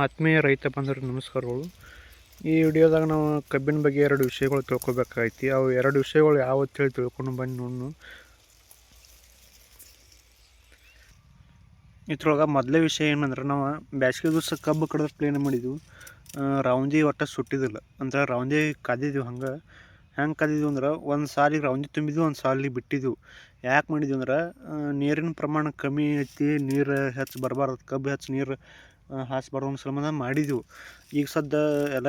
ಆತ್ಮೀಯ ರೈತ ಬಂದರು ನಮಸ್ಕಾರಗಳು. ಈ ವಿಡಿಯೋದಾಗ ನಾವು ಕಬ್ಬಿನ ಬಗ್ಗೆ ಎರಡು ವಿಷಯಗಳು ತಿಳ್ಕೊಬೇಕಾಗೈತಿ. ಅವು ಎರಡು ವಿಷಯಗಳು ಯಾವತ್ತು ಹೇಳಿ ತಿಳ್ಕೊಂಡು ಬನ್ನಿ ನೋಡು ಇದ್ರೊಳಗೆ ಮೊದಲೇ ವಿಷಯ ಏನಂದ್ರೆ ನಾವು ಬ್ಯಾಸ್ಗೆ ದಿವಸ ಕಬ್ಬು ಕಡ್ದ ಪ್ಲೇನ್ ಮಾಡಿದ್ವು. ರೌಂದಿ ಒಟ್ಟು ಸುಟ್ಟಿದಿಲ್ಲ ಅಂದ್ರೆ ರೌಂದಿ ಕಾದಿದ್ವಿ ಹಂಗೆ. ಹೆಂಗೆ ಕದಿದ್ವಿ ಅಂದ್ರೆ ಒಂದು ಸಾಲಿಗೆ ರೌಂದಿ ತುಂಬಿದ್ವಿ, ಒಂದು ಸಾಲಿಗೆ ಬಿಟ್ಟಿದ್ವು. ಯಾಕೆ ಮಾಡಿದ್ವಿ ಅಂದ್ರೆ ನೀರಿನ ಪ್ರಮಾಣ ಕಮ್ಮಿ ಐತಿ, ನೀರು ಹೆಚ್ಚು ಬರಬಾರ್ದು, ಕಬ್ಬು ಹೆಚ್ಚು ನೀರು ಹಾಸ್ಬಾರ್ದು ಅನ್ನೋ ಸಂಬಂಧ ಮಾಡಿದ್ದೆವು ಈಗ ಸದ್ದ ಎಲ್ಲ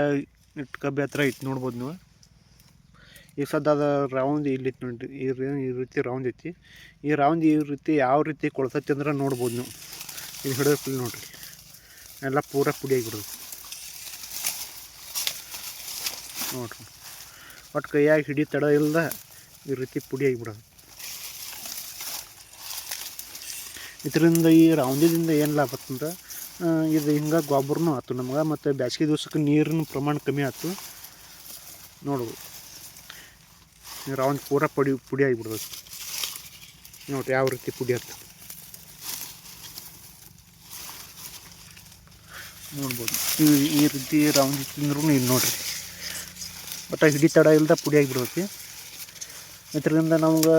ಇಟ್ಟು ಕಬ್ಬಿ ಹತ್ರ ಇತ್ತು ನೋಡ್ಬೋದು ನೀವು. ಈಗ ಸದ್ದ ಅದು ರೌಂಡ್ ಇಲ್ಲಿ ನೋಡಿ ಈ ರೀ- ಈ ರೀತಿ ರೌಂಡ್ ಐತಿ. ಈ ರೌಂಡ್ ಈ ರೀತಿ ಯಾವ ರೀತಿ ಕೊಳ್ತೈತಿ ಅಂದ್ರೆ ನೋಡ್ಬೋದು ನೀವು. ಇದು ಹಿಡಿದ್ರೆ ಫುಲ್ ನೋಡ್ರಿ. ಎಲ್ಲ ಪೂರ ಪುಡಿ ಆಗಿಬಿಡೋದು ನೋಡ್ರಿ. ಒಟ್ಟು ಕೈಯಾಗಿ ಹಿಡಿ ತಡ ಇಲ್ಲದ ಈ ರೀತಿ ಪುಡಿ ಆಗಿಬಿಡೋದು. ಇದರಿಂದ ಈ ರೌಂದಿದಿಂದ ಏನು ಲಾಭ ಆತಂದ್ರೆ ಆ, ಇದು ಹಿಂಗೆ ಗೊಬ್ಬರನೂ ಆಯ್ತು ನಮ್ಗೆ, ಮತ್ತು ಬ್ಯಾಸ್ಗೆ ದಿವ್ಸಕ್ಕೆ ನೀರಿನ ಪ್ರಮಾಣ ಕಮ್ಮಿ ಆಯ್ತು ನೋಡ್ಬೋದು ರಾವಣ ಪೂರ ಪುಡಿ ಪುಡಿ ಆಗಿಬಿಡ್ಬೇಕು ನೋಡ್ರಿ ಯಾವ ರೀತಿ ಪುಡಿ ಆಯ್ತು ನೋಡ್ಬೋದು, ಈ ರೀತಿ ರಾವಣ ತಿಂದ್ರೂ ಇದು ನೋಡ್ರಿ. ಒಟ್ಟು ಹಿಡಿ ತಡ ಇಲ್ದ ಪುಡಿ ಆಗಿಬಿಡ್ಬೇಕು ಇದರಿಂದ ನಮ್ಗೆ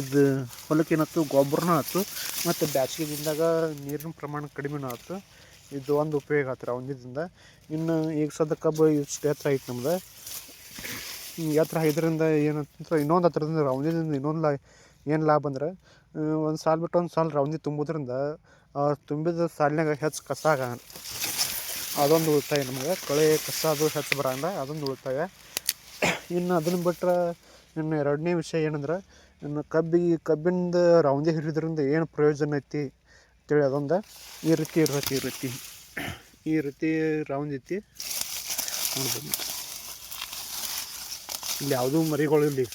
ಇದು ಹೊಲಕ್ಕೆ ಏನಾಯ್ತು ಗೊಬ್ಬರನೂ ಆಯ್ತು ಮತ್ತು ಬ್ಯಾಸಿಗೆ ದಿನದಾಗ ನೀರಿನ ಪ್ರಮಾಣ ಕಡಿಮೆನೂ ಆಯ್ತು ಇದು ಒಂದು ಉಪಯೋಗ ಆಯ್ತು ರೌಂದಿದಿಂದ ಇನ್ನು ಈಗ ಸದ್ಯ ಕಬ್ಬು ಇಷ್ಟು ಎತ್ತರ ಐತೆ ನಮ್ದು. ಎತ್ತರ ಇದರಿಂದ ಏನಂತಂದ್ರೆ ಇನ್ನೊಂದು ಹತ್ರದಿಂದ ರೌಂದಿದಿಂದ ಇನ್ನೊಂದು ಲಾ, ಏನು ಲಾಭ ಅಂದ್ರೆ ಒಂದು ಸಾಲು ಬಿಟ್ಟು ಒಂದು ಸಾಲು ರೌಂದಿ ತುಂಬೋದ್ರಿಂದ ತುಂಬಿದ ಸಾಲಿನಾಗ ಹೆಚ್ಚು ಕಸ ಆಗ. ಅದೊಂದು ಉಳಿತಾಯ ನಮಗೆ. ಕಳೆ ಕಸ ಅದು ಹೆಚ್ಚು ಬರಂಗ, ಅದೊಂದು ಉಳಿತಾಯ. ಇನ್ನು ಅದನ್ನು ಬಿಟ್ರೆ ಇನ್ನು ಎರಡನೇ ವಿಷಯ ಏನಂದ್ರೆ ಇನ್ನು ಕಬ್ಬಿಗೆ ಕಬ್ಬಿಂದ ರೌಂದಿ ಹಿಡಿದ್ರಿಂದ ಏನು ಪ್ರಯೋಜನ ಐತಿ ಅಂತೇಳಿ ಅದೊಂದು ಈ ರೀತಿ ಇರ್ತೈತಿ ಈ ರೀತಿ. ಈ ರೀತಿ ರೌಂದ್ ಐತಿ. ನೋಡ್ಬೋದು. ಇಲ್ಲಿ ಯಾವುದೂ ಮರಿಗಳು ಇಲ್ಲಿ.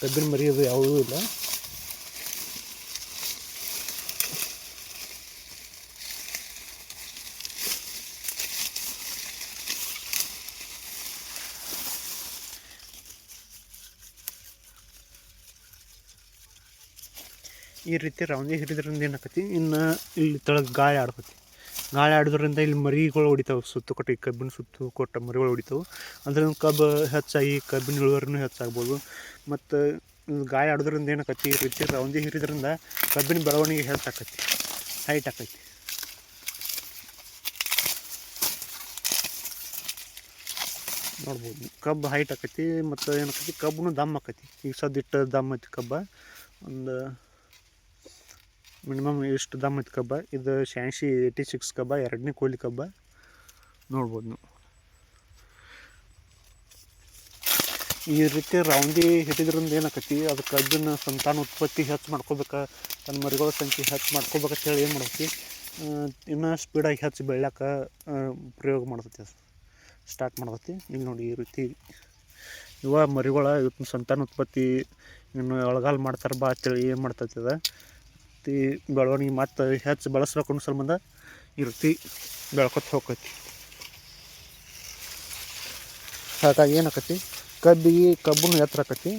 ಕಬ್ಬಿನ ಮರಿ ಅದು ಯಾವುದೂ ಇಲ್ಲ. ಈ ರೀತಿ ರೌಂದಿ ಹಿಡಿದ್ರಿಂದ ಏನಾಕತಿ? ಇನ್ನು ಇಲ್ಲಿ ತಳಗೆ ಗಾಳಿ ಆಡ್ತೈತಿ. ಗಾಳಿ ಆಡೋದ್ರಿಂದ ಇಲ್ಲಿ ಮರಿಗಳು ಹೊಡಿತಾವೆ ಸುತ್ತು ಕೊಟ್ಟು ಈ ಕಬ್ಬಿನ ಸುತ್ತು ಕೊಟ್ಟ ಮರಿಗಳು ಹೊಡಿತಾವೆ. ಅದರಿಂದ ಕಬ್ಬು ಹೆಚ್ಚಾಗಿ, ಕಬ್ಬಿನ ಇಳುವರಿನೂ ಹೆಚ್ಚಾಗ್ಬೋದು. ಮತ್ತು ಗಾಳಿ ಆಡೋದ್ರಿಂದ ಏನಾಕತಿ? ಈ ರೀತಿ ರೌಂದಿ ಹಿಡಿದ್ರಿಂದ ಕಬ್ಬಿನ ಬೆಳವಣಿಗೆ ಹೆಚ್ಚಾಕತಿ ಹೈಟ್ ಆಕೈತಿ. ನೋಡ್ಬೋದು. ಕಬ್ಬು ಹೈಟ್ ಆಕೈತಿ, ಮತ್ತು ಏನಾಕತಿ? ಕಬ್ಬು ದಮ್ ಆಕೈತಿ. ಈಗ ಸದ್ದಿಟ್ಟು ದಮ್ ಐತಿ ಕಬ್ಬ. ಒಂದು ಮಿನಿಮಮ್ ಇಷ್ಟು ದಮ್ ಐತಿ ಕಬ್ಬ, ಇದು ಶಾನ್ಶಿ ಏಯ್ಟಿ ಸಿಕ್ಸ್ ಕಬ್ಬ, ಎರಡನೇ ಕೋಳಿ ಕಬ್ಬ. ನೋಡ್ಬೋದು ನೀವು. ಈ ರೀತಿ ರೌಂಡಿ ಹಿಟ್ಟಿದ್ರಿಂದ ಏನಾಕತಿ ಅದು ಕಬ್ಬಿನ ಸಂತಾನ ಉತ್ಪತ್ತಿ ಹೆಚ್ಚು ಮಾಡ್ಕೋಬೇಕು, ತನ್ನ ಮರಿಗಳ ಸಂಖ್ಯೆ ಹೆಚ್ಚು ಮಾಡ್ಕೋಬೇಕಂತ ಹೇಳಿ ಏನು ಮಾಡ್ತೀವಿ ಇನ್ನೂ ಸ್ಪೀಡಾಗಿ ಹೆಚ್ಚು ಬೆಳ್ಯಾಕ ಪ್ರಯೋಗ ಮಾಡ್ತೈತಿ ಸ್ಟಾರ್ಟ್ ಮಾಡ್ತೈತಿ. ಈಗ ನೋಡಿ ಈ ರೀತಿ ಇವ ಮರಿಗಳ ಇವತ್ತಿನ ಸಂತಾನ ಉತ್ಪತ್ತಿ ಇನ್ನು ಒಳಗಾಲ ಮಾಡ್ತಾರೆ ಬಾ ಅಂತೇಳಿ ಏನು ಮಾಡ್ತೈತಿ ಅದ. ಈ ಬೆಳವಣಿಗೆ ಮತ್ತು ಹೆಚ್ಚು ಬಳಸ್ಬೇಕು ಅನ್ನೋ ಸಂಬಂಧ ಈ ರೀತಿ ಬೆಳ್ಕೊತ ಹೋಗ್ತೈತಿ. ಹಾಗಾಗಿ ಏನಾಕತಿ? ಕಬ್ಬಿಗೆ ಕಬ್ಬನ್ನು ಎತ್ತರ ಆಕತಿ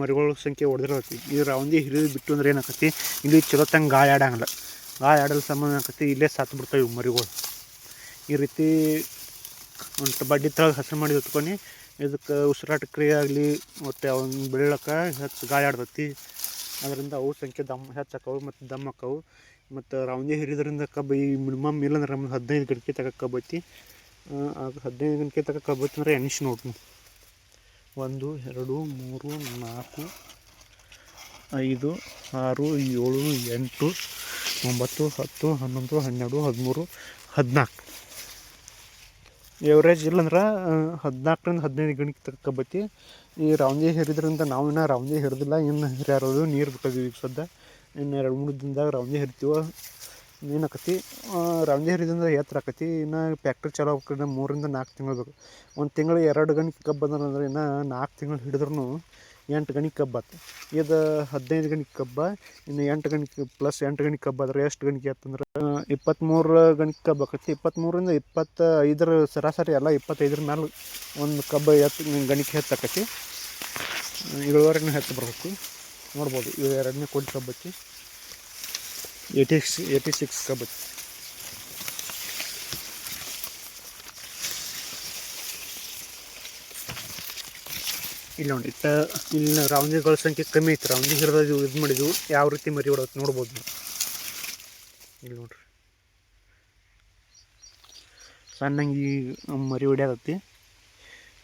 ಮರಿಗಳ ಸಂಖ್ಯೆ ಹೊಡೆದಿರತಿ ಈ ಅವಂದಿ ಹಿರಿದು ಬಿಟ್ಟು ಅಂದ್ರೆ ಏನಾಕತಿ? ಇಲ್ಲಿ ಚಲೋ ತಂಗ ಗಾಳಿ ಆಡಂಗಿಲ್ಲ. ಗಾಳಿ ಆಡಲು ಸಂಬಂಧ ಏನಾಕತಿ? ಇಲ್ಲೇ ಸತ್ತು ಬಿಡ್ತಾವೆ ಇವು ಮರಿಗಳು. ಈ ರೀತಿ ಒಂದು ಬಡ್ಡಿ ತಳಗೆ ಹಸಿರು ಮಾಡಿ ಹೊತ್ಕೊಂಡು, ಇದಕ್ಕೆ ಉಸಿರಾಟ ಕ್ರಿಯೆ ಆಗಲಿ, ಮತ್ತು ಅವನ್ನ ಬೆಳಿಳಕ್ಕೆ ಹೆಚ್ಚು ಗಾಳಿ ಆಡ್ತೈತಿ. ಅದರಿಂದ ಅವು ಸಂಖ್ಯೆ ದಮ್ ಹೆಚ್ಚಾಕವು ಮತ್ತು ದಮ್ ಆಕವು ಮತ್ತು ರೌಂದಿ ಹಿರಿದ್ರಿಂದ ಕಬ್ಬು ಈ ಮಿನಿಮಮ್ ಇಲ್ಲಂದ್ರೆ ನಮ್ಗೆ ಹದಿನೈದು ಗಂಟೆ ತಗ ಕಬ್ಬು ಐತಿ. ಅದು ಹದಿನೈದು ಗಂಟೆ ತಗ ಕಬ್ಬು ಐತಿ ಅಂದ್ರೆ ಎಣಿಸಿ ನೋಡ್ರಿ. ಒಂದು, ಎರಡು, ಮೂರು, ನಾಲ್ಕು, ಐದು, ಆರು, ಏಳು, ಎಂಟು, ಒಂಬತ್ತು, ಹತ್ತು, ಹನ್ನೊಂದು, ಹನ್ನೆರಡು, ಹದಿಮೂರು, ಹದಿನಾಲ್ಕು. ಎವ್ರೇಜ್ ಇಲ್ಲಂದ್ರೆ ಹದಿನಾಲ್ಕರಿಂದ ಹದಿನೈದು ಗಂಟೆ ತಕ್ಕ ಬತ್ತಿ, ಈ ರೌಂದಿ ಹೇರಿದ್ರಿಂದ ನಾವು ಇನ್ನೂ ರೌಂದಿ ಹಿರಿದಿಲ್ಲ ಇನ್ನು ಹಿರಿಯಾರೋದು ನೀರು ಬಿಟ್ಟಿದ್ವಿ ಈಗ ಸದ್ಯ. ಇನ್ನು ಎರಡು ಮೂರು ದಿನದಾಗ ರೌಂದಿ ಹಿರಿತೀವ ಏನಾಕತಿ ರೌಂದಿ ಹಿರಿದಿಂದ ಎತ್ತರ ಆಕತಿ. ಇನ್ನು ಫ್ಯಾಕ್ಟ್ರಿ ಚಾಲೋ ಆಗ್ಬೇಕಂದ್ರೆ ಮೂರಿಂದ ನಾಲ್ಕು ತಿಂಗಳು ಬೇಕು. ಒಂದು ತಿಂಗಳು ಎರಡು ಗಂಟೆ ಕಬ್ಬು ಅಂದ್ರೆ ಇನ್ನು ನಾಲ್ಕು ತಿಂಗಳು ಹಿಡಿದ್ರೂ ಎಂಟು ಗಣಿ ಕಬ್ಬತ್ತು ಇದು ಹದಿನೈದು ಗಣಿ ಕಬ್ಬ, ಇನ್ನು ಎಂಟು ಗಣಿಕೆ ಪ್ಲಸ್ ಎಂಟು ಗಣಿ ಕಬ್ಬ ಆದರೆ ಎಷ್ಟು ಗಣಿಕೆ ಆಯ್ತಂದ್ರೆ ಇಪ್ಪತ್ತ್ಮೂರು ಗಣಿಕೆ ಕಬ್ಬು ಆಕತಿ. ಇಪ್ಪತ್ತ್ಮೂರಿಂದ ಇಪ್ಪತ್ತೈದರ ಸರಾಸರಿ ಅಲ್ಲ, ಇಪ್ಪತ್ತೈದರ ಮೇಲೆ ಒಂದು ಕಬ್ಬು ಎತ್ತು ಗಣಿಕೆ ಹೆಚ್ಚಾಕತಿ ಇಳುವರಿನೂ ಹೆಚ್ಚು ಬರ್ತೈತಿ ನೋಡ್ಬೋದು ಇವು ಎರಡನೇ ಕೋಟಿ ಕಬ್ಬು ಏಯ್ಟಿ ಸಿಕ್ಸ್ ಏಯ್ಟಿ ಸಿಕ್ಸ್ ಕಬ್ಬು ಇಲ್ಲಿ ನೋಡಿ ಇಟ್ಟ ಇಲ್ಲಿ ರೌಂದಿಗಳ ಸಂಖ್ಯೆ ಕಮ್ಮಿ ಐತೆ. ರೌಂದಿ ಹಿರಿದು ಇದು ಮಾಡಿದ್ವು ಯಾವ ರೀತಿ ಮರಿ ಹೊಡೋದು ನೋಡ್ಬೋದು ಇಲ್ಲಿ ನೋಡ್ರಿ. ಸಣ್ಣಂಗಿ ಮರಿ ಹೊಡ್ಯಾಗತ್ತಿ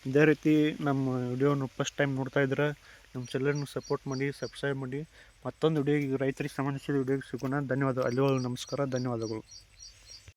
ಇದೇ ರೀತಿ ನಮ್ಮ ವಿಡಿಯೋನ ಫಸ್ಟ್ ಟೈಮ್ ನೋಡ್ತಾ ಇದ್ರೆ ನಮ್ಮ ಚಾನಲ್ನ ಸಪೋರ್ಟ್ ಮಾಡಿ ಸಬ್ಸ್ಕ್ರೈಬ್ ಮಾಡಿ. ಮತ್ತೊಂದು ವಿಡಿಯೋಗೆ ರೈತರಿಗೆ ಸಂಬಂಧಿಸಿದ ವಿಡಿಯೋಗೆ ಸಿಗೋಣ. ಧನ್ಯವಾದ. ಅಲ್ಲಿವರೆಗೂ ನಮಸ್ಕಾರ. ಧನ್ಯವಾದಗಳು.